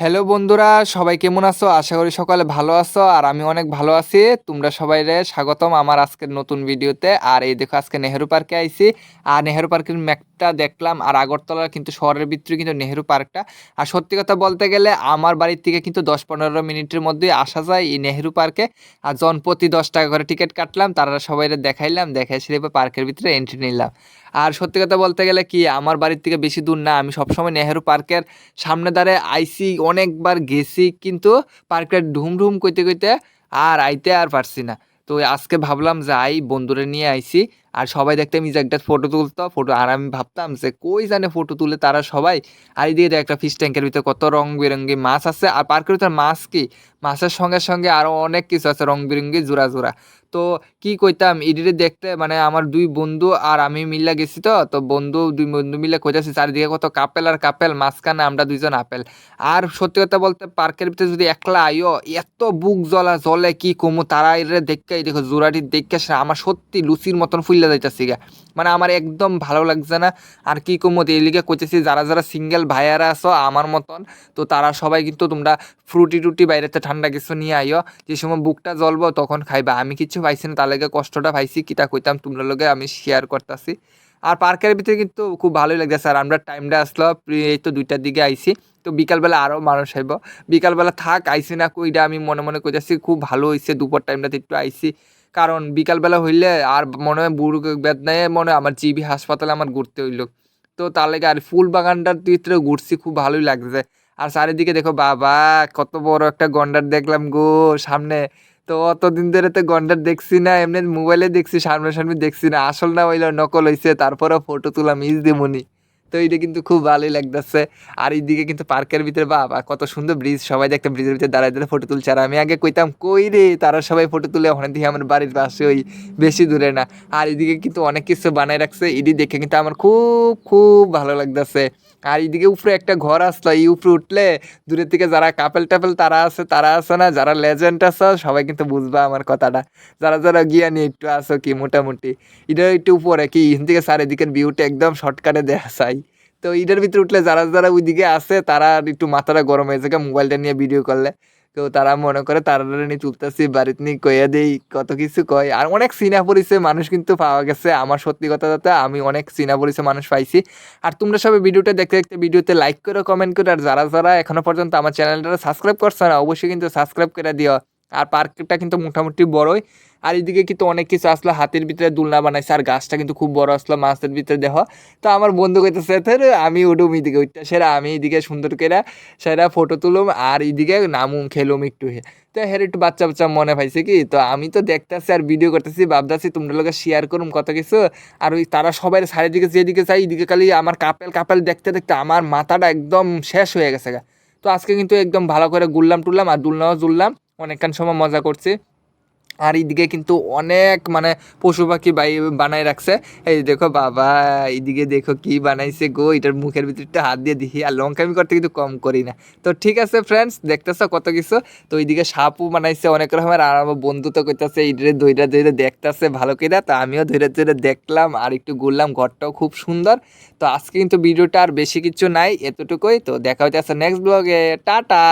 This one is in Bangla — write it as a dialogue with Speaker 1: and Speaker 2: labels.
Speaker 1: হ্যালো বন্ধুরা, সবাই কেমন আছো? আশা করি সকালে ভালো আছো, আর আমি অনেক ভালো আছি। তোমরা সবাই স্বাগতম আমার আজকের নতুন ভিডিওতে। আর এই দেখো, আজকে নেহেরু পার্কে আইছি। আর নেহেরু পার্কের ম্যাপটা দেখলাম আর আগরতলা কিন্তু শহরের ভিতরে কিন্তু নেহেরু পার্কটা। আর সত্যি কথা বলতে গেলে আমার বাড়ির থেকে কিন্তু দশ পনেরো মিনিটের মধ্যেই আসা যায় এই নেহেরু পার্কে। আর জনপ্রতি দশ টাকা করে টিকিট কাটলাম, তারা সবাই দেখাইলাম দেখাই সেরে পার্কের ভিতরে এন্ট্রি নিলাম। আর সত্যি কথা বলতে গেলে কি, আমার বাড়ির থেকে বেশি দূর না, আমি সবসময় নেহেরু পার্কের সামনে দাঁড়ে আইসি, অনেকবার গেছি কিন্তু পার্কটা ঢুম ঢুম কইতে কইতে আর আইতে আর পারছি না। তো আজকে ভাবলাম যে আই বন্ধুরা নিয়ে আইছি আর সবাই দেখতাম যে একটা ফটো তুলতো ফটো আর আমি ভাবতাম যে কই জানে ফটো তুলে তারা সবাই? আর এই দিকে একটা ফিশ ট্যাঙ্কের ভিতরে কত রং বেরঙ্গি মাছ আছে। আর পার্কের ভিতরে মাছ কি? মাছের সঙ্গে সঙ্গে আরও অনেক কিছু আছে রং বেরঙ্গি জোড়া জোড়া। তো কি কইতাম ইডিরে দেখতে মানে আমার দুই বন্ধু আর আমি মিল্লা গেছি তো তো বন্ধু, দুই বন্ধু মিলে কইতাছি চারিদিকে কত কাপেল আর কাপেল, মাঝখানে আমরা দুইজন আপেল। আর সত্যি কথা বলতে পার্কের ভিতরে যদি একলা আইও, এত বুক জ্বলা জলে কি কমু? তারা এর দেখে দেখো জোড়াটি দেখে আমার সত্যি লুচির মতন ফুললে যাইতাছি গা। মানে আমার একদম ভালো লাগছে না। আর কি কমু এই লিগে কইতেছি যারা যারা সিঙ্গেল ভাইয়ারা আছো, আমার মতন, তো তারা সবাই কিন্তু তোমরা ফ্রুটি টুটি বাইরেতে ঠান্ডা কিছু নিয়ে আইও। যে সময় বুকটা জ্বলবো, তখন খাইবা। আমি কিছু পাইছি না, তার কষ্টটা পাইছি কিতা কইতাম তোমরা লগে আমি শেয়ার করতেছি। আর পার্কের ভিতরে কিন্তু খুব ভালোই লাগতেছে। আর আমরা টাইমটা আসলো এই তো দুইটার দিকে আইছি। তো বিকালবেলা আরও মানুষ আইব। বিকালবেলা থাক আইসি না কইটা আমি মনে মনে কইতাছি, খুব ভালো হয়েছে দুপুর টাইমটাতে একটু আইসি কারণ বিকালবেলা হইলে আর মনে হয় বুড়ো বেদনায় মনে হয় আমার জিবি হাসপাতালে আমার ঘুরতে হইল। তো তার লেগে আর ফুল বাগানটার ভিতরে ঘুরছি, খুব ভালোই লাগছে। আর চারিদিকে দেখো, বাবা, কত বড় একটা গন্ডার দেখলাম গো সামনে। তো অতদিন ধরে তো গন্ডার দেখছি না, এমনি মোবাইলে দেখছি, সামনাসামনি দেখছি না। আসল না হইল, নকল হইছে তারপরে ফটো তুলা মিস দিমুনি। তো এইটা কিন্তু খুব ভালোই লাগতেছে। আর এইদিকে কিন্তু পার্কের ভিতরে বাবা, কত সুন্দর ব্রিজ সবাই দেখতে ব্রিজের ভিতরে দাঁড়ায় দাঁড়িয়ে ফটো তুলছে। আর আমি আগে কইতাম, কই রে, তারা সবাই ফটো তুলে ওখানে দিয়ে আমার বাড়ির পাশে ওই বেশি দূরে না। আর এদিকে কিন্তু অনেক কিছু বানায় রাখছে, এটি দেখে কিন্তু আমার খুব খুব ভালো লাগতেছে। আর এইদিকে উপরে একটা ঘর আসলো, এই উপরে উঠলে দূরের দিকে যারা কাপেল টাপেল, তারা আছে তারা আছে না, যারা লেজেন্ড আছে, সবাই কিন্তু বুঝবা আমার কথাটা। যারা যারা গিয়া নিয়ে একটু আসো কি মোটামুটি। এটা একটু উপরে, কি এখান থেকে চারিদিকের ভিউটা একদম শর্টকাটে দেখা চাই। তো এটার ভিতরে উঠলে যারা যারা ওইদিকে আসে তারা একটু মাথাটা গরম হয়ে যায় মোবাইলটা নিয়ে ভিডিও করলে। তো তারা মনে করে তারা নিয়ে তুলতেছি বাড়িতে নিয়ে কইয়া দেই, কত কিছু কয়। আর অনেক চিনা পরিচয় মানুষ কিন্তু পাওয়া গেছে। আমার সত্যি কথা দাদা আমি অনেক চিনা পরিচয় মানুষ পাইছি। আর তোমরা সবাই ভিডিওটা দেখতে দেখতে ভিডিওতে লাইক করো কমেন্ট করো। আর যারা যারা এখনও পর্যন্ত আমার চ্যানেলটা সাবস্ক্রাইব করছে না, অবশ্যই কিন্তু সাবস্ক্রাইব করে দিও। আর পার্কটা কিন্তু মোটামুটি বড়ই। আর এদিকে কিন্তু অনেক কিছু আসলো, হাতের ভিতরে দুলনা বানাইছে, আর গাছটা কিন্তু খুব বড় আসলো মাছের ভিতরে দেহ তো আমার বন্ধু কইতেছে আমি উঠুম এদিকে, উঠতে সেরা, আমি এদিকে সুন্দর করে সেরা ফটো তুলুম, আর এদিকে নামুম, খেলুম একটু তো হের একটু বাচ্চা বাচ্চা মনে পাইছে কি? তো আমি তো দেখতেছি আর ভিডিও করতেছি, ভাবতেছি তোমরা লোকে শেয়ার করুম কত কিছু। আর ওই তারা সবাই চারিদিকে, যেদিকে চাই, এদিকে খালি আমার কাপেল কাপেল দেখতে দেখতে আমার মাথাটা একদম শেষ হয়ে গেছে তো আজকে কিন্তু একদম ভালো করে গুললাম টুললাম আর দুলনাও জুললাম অনেকক্ষণ সময় মজা করছি। আর এইদিকে কিন্তু অনেক মানে পশু পাখি বাই বানাই রাখছে। এই দেখো বাবা, এইদিকে দেখো কি বানাইছে গো, এটার মুখের ভিতরে একটা হাত দিয়ে দেখি। আর লঙ্কা আমি করতে কিন্তু কম করি না। তো ঠিক আছে ফ্রেন্ডস দেখতেছো কত কিছু? তো এইদিকে সাপও বানাইছে, অনেক রকমের, আর আমার বন্ধু তো করতেছে এইটারে ধৈরা ধৈরে দেখতেছে ভালো করে তো আমিও ধৈরে ধৈরে দেখলাম, আর একটু ঘুরলাম, ঘরটাও খুব সুন্দর। তো আজকে কিন্তু ভিডিওটা আর বেশি কিছু নাই, এতটুকুই। তো দেখা হইতে আছে নেক্সট ব্লগে টাটা!